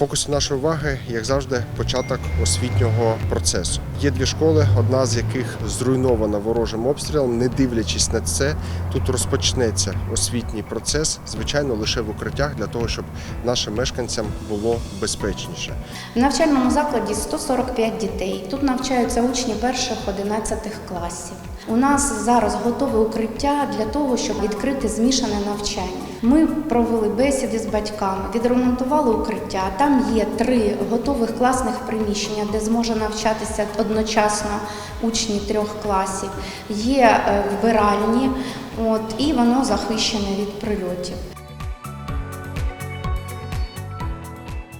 фокусі нашої уваги, як завжди, початок освітнього процесу. Є дві школи, одна з яких зруйнована ворожим обстрілом. Не дивлячись на це, тут розпочнеться освітній процес, звичайно, лише в укриттях для того, щоб нашим мешканцям було безпечніше. В навчальному закладі 145 дітей. Тут навчаються учні перших 11 класів. У нас зараз готове укриття для того, щоб відкрити змішане навчання. Ми провели бесіди з батьками, відремонтували укриття. Там є три готових класних приміщення, де зможе навчатися одночасно учні трьох класів. Є е, вбиральні, от і воно захищене від прильотів.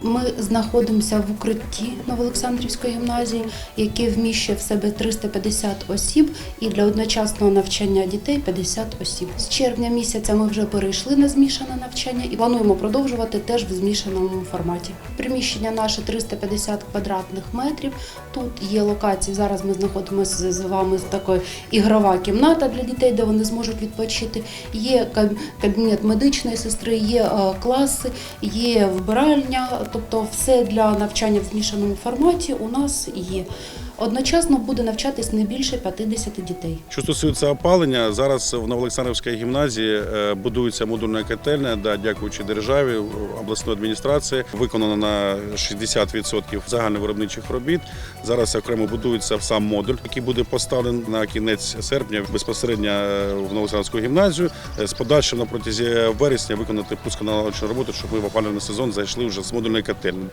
Ми знаходимося в укритті Новоолександрівської гімназії, яке вміщує в себе 350 осіб, і для одночасного навчання дітей 50 осіб. З червня місяця ми вже перейшли на змішане навчання і плануємо продовжувати теж в змішаному форматі. Приміщення наше 350 квадратних метрів. Тут є локації. Зараз ми знаходимося з вами з такою ігрова кімната для дітей, де вони зможуть відпочити. Є кабінет медичної сестри, є е, класи, є вбиральня, тобто все для навчання в змішаному форматі у нас є. Одночасно буде навчатись не більше 50 дітей. Що стосується опалення, зараз в Новоолександрівській гімназії е, будується модульна котельня, да, дякуючи державі, обласної адміністрації. Виконано на 60% загальновиробничих робіт. Зараз окремо будується сам модуль, який буде поставлений на кінець серпня безпосередньо е, в Новоолександрівську гімназію. Е, З подальшим на протязі вересня виконати пусконаладчу роботу, щоб ми в опалювальний сезон зайшли вже з модульної котельні.